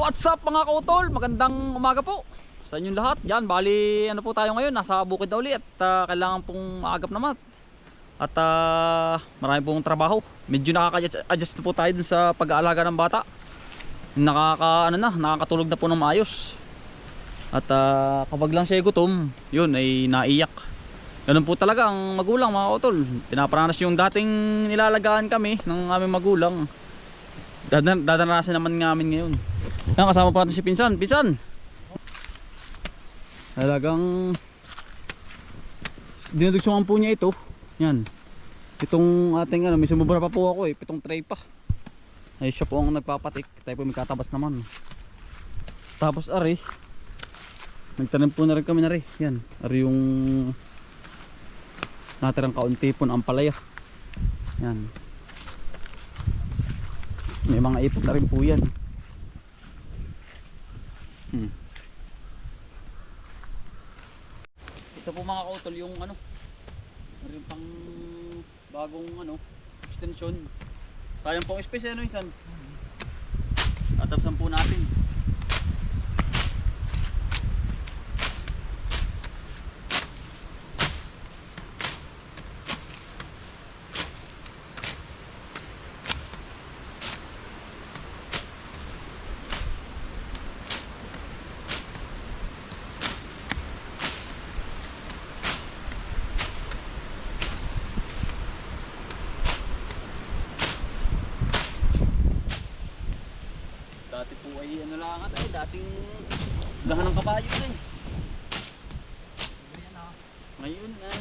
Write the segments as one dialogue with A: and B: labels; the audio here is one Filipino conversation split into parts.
A: What's up mga kautol? Magandang umaga po sa inyong lahat. Yan, bali ano po tayo ngayon, nasa bukid na uli at ah, kailangan pong maagap naman. At ah, marami pong trabaho. Medyo nakaka-adjust na po tayo dun sa pag-aalaga ng bata. Nakaka ano na, nakakatulog na po ng maayos. At ah, kapag lang siya gutom, yun ay naiyak. Ganun po talaga ang magulang mga kautol. Pinaparanas yung dating nilalagaan kami ng aming magulang. Dadan dadanarasan naman namin ngayon. Yan, kasama pa natin si Pinsan. Pinsan! Talagang dinudugsungan po niya ito. Yan. Itong ating ano, may sumubra pa po ako eh. Pitong tray pa. Ay siya po ang nagpapatik. Tayo po may katabas naman. Tapos ari. Nagtanim po na rin kami na rin. Yan. Ari yung natirang kaunti po ng ampalaya. Yan. May mga ipot na rin po yan. Hmm. Ito po mga kautol yung ano, yung pang bagong ano, extension. Kayang pong space ano isan. Tatapsan po natin. Dati po ay ano lang at ay dating lahan ng kabayo na eh. Ngayon ay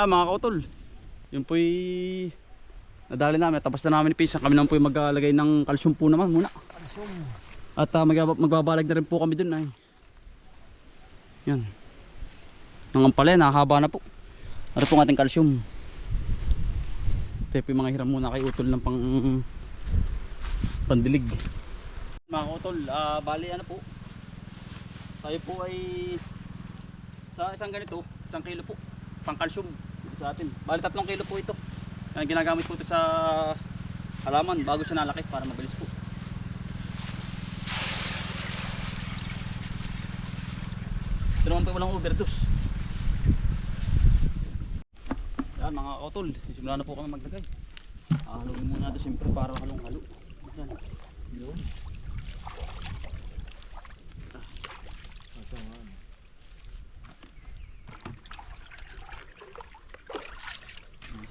A: Ah mga kautol. Yun po'y Nadali namin. Tapos na namin ni Kami naman po'y maglalagay ng kalsyum po naman muna. At ah, mag magbabalag na rin po kami dun ay. Yan Nang ampalaya nakahaba na po. Ano po ating kalsyum? Ito po mga hiram muna kay utol ng pang Pandilig. Mga kautol ah, Bali ano po? Tayo po ay Sa isang ganito Isang kilo po pang calcium sa atin. Bali tatlong kilo po ito. Yan, ginagamit po ito sa halaman bago siya nalaki para mabilis po. Ito naman po walang overdose. Yan mga otol, sisimula na po kami maglagay. Haluin muna natin siyempre para halong halo. Yan. Yun. Minsan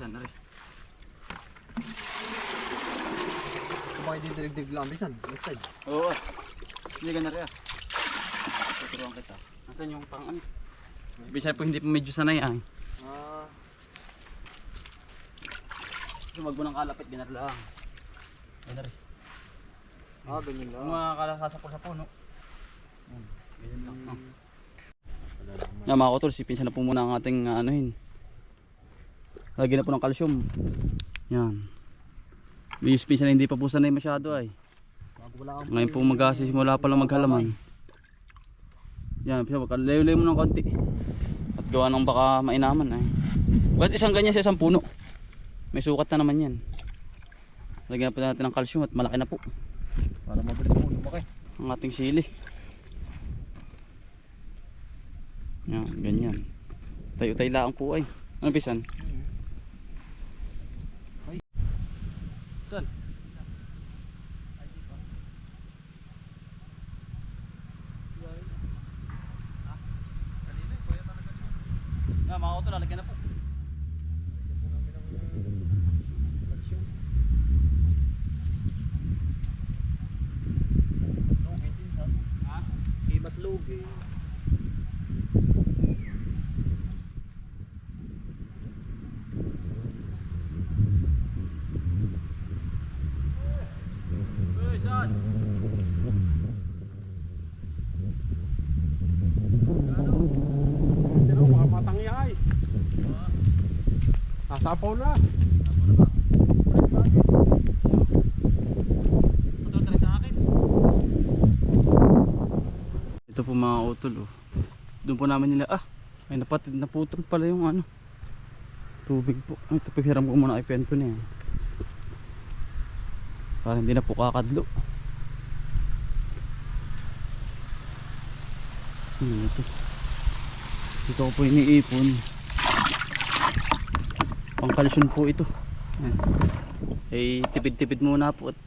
A: na rin.
B: Bakit di dirigdig lang bisan? Next time.
A: Oo. Hindi ka na rin ah. Tuturuan kita. Nasaan yung pang ano? Si Bisay po hindi pa medyo sanay ah.
B: Ah,
A: Sumag mo ng kalapit, ganar lang. Ay na rin.
B: ah ganyan lang.
A: Mga kalasasa po sa puno. Yan. Ganyan lang. ah.
B: Wala naman.
A: Yan mga kotol, sipin na po muna ang ating uh, anuhin. Lagyan na po ng calcium. Yan. Biyos pinsan na hindi pa po sanay masyado ay. Ngayon po magsisimula pa lang maghalaman. Yan, pisa wag layo-layo mo ng konti. At gawa ng baka mainaman ay. Bakit isang ganyan sa isang puno? May sukat na naman yan. Lagyan po natin ng calcium at malaki na po
B: Para mabilis mo lumaki.
A: ang ating sili. Yan, ganyan. Tayo-tayo lang po ay. Ano pisan? Doon. Ah, na, ah, mga auto, lalagyan na po. Uy, saan?
C: Sino, mga matangiyay. Nasapaw na.
A: Ito po mga utol oh. Doon po namin nila ah may napatid na putol pala yung ano tubig po. Ay, Ito po hiram ko muna iPen ko na yan. Para hindi na po kakadlo. Ano ito? Ito ko po iniipon. Pangkalisyon po ito. Ayan. Eh, tipid-tipid muna po at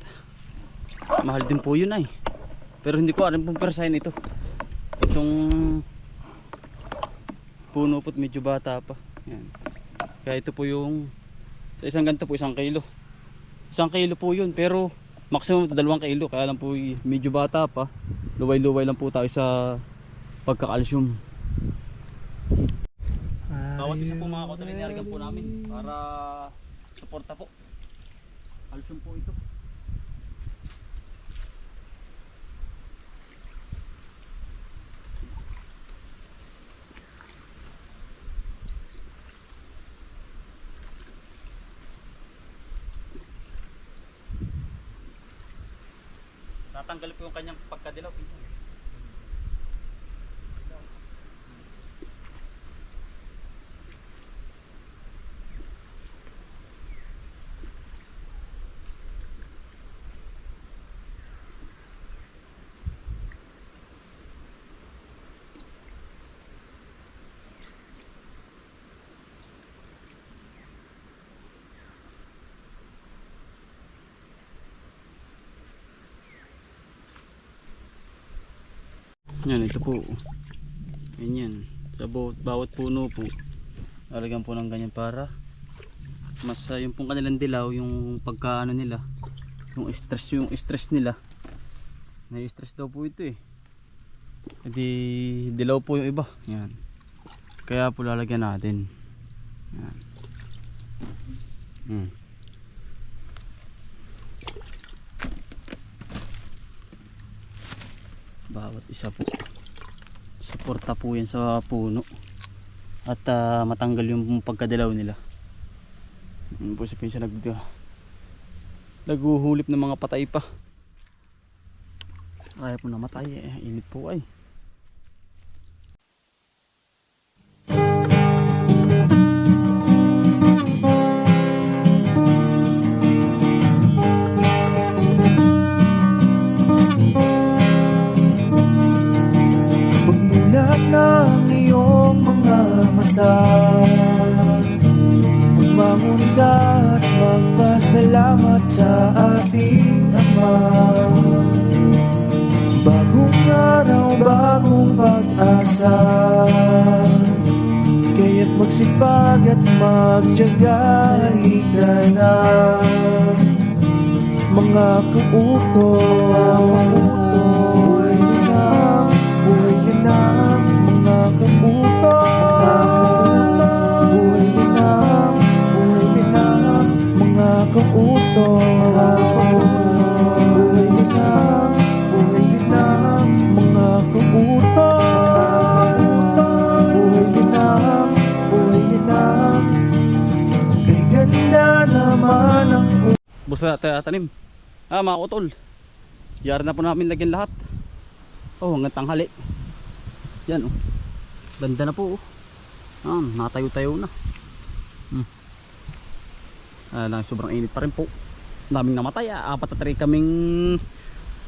A: mahal din po yun ay. Pero hindi ko alam kung persahin ito. Itong puno po't medyo bata pa. Yan. Kaya ito po yung sa isang ganito po isang kilo. Isang kilo po yun pero maximum dalawang kilo. Kaya lang po medyo bata pa. Luway-luway lang po tayo sa pagkakalsyum. Bawat isa po mga kotorin nilagyan po namin para suporta po. Calcium po ito. Natanggal po yung kanyang pagkadilaw. pinsan. Yan, ito po. Ganyan. Sa bawat, bawat puno po. Lalagyan po ng ganyan para mas uh, yung pong kanilang dilaw, yung pagkaano nila, yung stress, yung stress nila. Na-stress daw po ito eh. Hindi dilaw po yung iba. Yan. Kaya po lalagyan natin. Yan. Hmm. Bawat isa po. Suporta po yan sa puno. At ah, matanggal yung pagkadalaw nila. Yun po si Pinsa nag naguhulip ng mga patay pa. Kaya po namatay eh. Init po ay
D: Bagong araw, bagong pag-asa. Kaya't magsipag at magtyaga Halika na. Mga kautos
A: Basta tayo tanim. Ah, mga utol. Yari na po namin lagyan lahat. Oh, hanggang tanghali. Yan oh. Ganda na po oh. Ah, natayo-tayo na. Hmm. Ah, lang sobrang init pa rin po. Daming namatay ah. Apat na tray kaming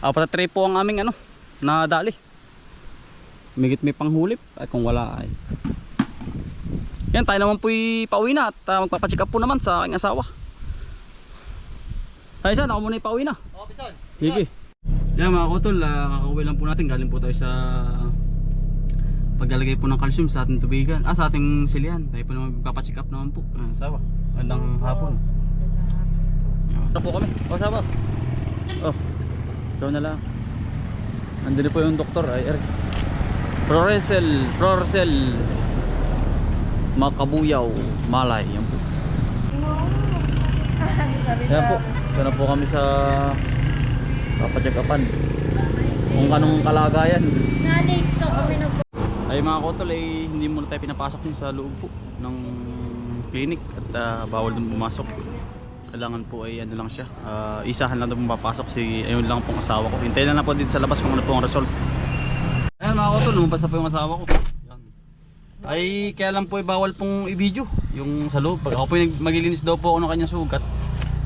A: apat na tray po ang aming ano, nadali. Migit may panghulip at kung wala ay yan, tayo naman po'y pauwi na at uh, magpapacheck up po naman sa aking asawa. Ay, saan? Ako muna yung pauwi na.
B: Oh, Bison.
A: Sige. Yan mga kutol, uh, kakauwi lang po natin. Galing po tayo sa
E: paglalagay po ng calcium sa ating tubigan, ah sa ating silihan. Tayo po naman magpapacheck up naman po. Ah, sawa. Magandang hapon. Yan.
A: Ano po kami? O, saba. Oh, ikaw na lang. Nandun po yung doktor, ay Eric. Proresel, Proresel. Makabuyaw, Malay. Yan po. Yan po. Ito na po kami sa upan. Kung anong kalagayan.
F: Na-late ka kami nag
A: Ay mga kotol ay hindi muna tayo pinapasok din sa loob po ng clinic at ah, bawal dun pumasok. Kailangan po ay ano lang siya. ah, isahan lang doon papasok si ayun lang pong asawa ko. Hintayin na lang po dito sa labas kung ano po ang result. Ayan mga kotol, lumabas na po yung asawa ko. Yan. Ay kaya lang po ay bawal pong i-video yung sa loob. Pag ako po maglilinis daw po ako ng kanyang sugat.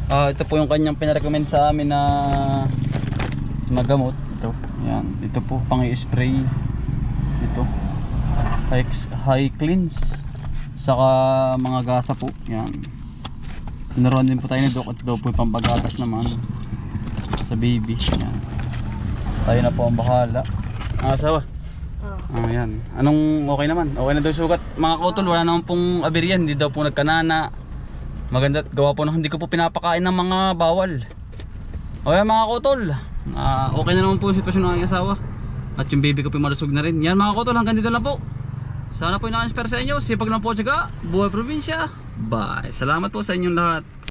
A: Ah, ito po yung kanyang pinarecommend sa amin na na gamot. Ito. Yan. Ito po pang i-spray. Ito. High, high cleanse. Saka mga gasa po. Yan. Tinuruan din po tayo ni Doc. At daw po yung pampagatas naman. Sa baby. Yan. Tayo na po ang bahala. Ah, asawa. Ah, yan. Anong okay naman? Okay na daw sugat. Mga kautol, wala naman pong aberyan. Hindi daw po nagkanana. Maganda gawa po na hindi ko po pinapakain ng mga bawal. Okay mga kautol. Ah, okay na naman po yung sitwasyon ng aking asawa. At yung baby ko po malusog na rin. Yan mga kautol, hanggang dito lang po. Sana po yung naka-inspire sa inyo. Sipag lang po tsaka. Buhay probinsya. Bye. Salamat po sa inyong lahat.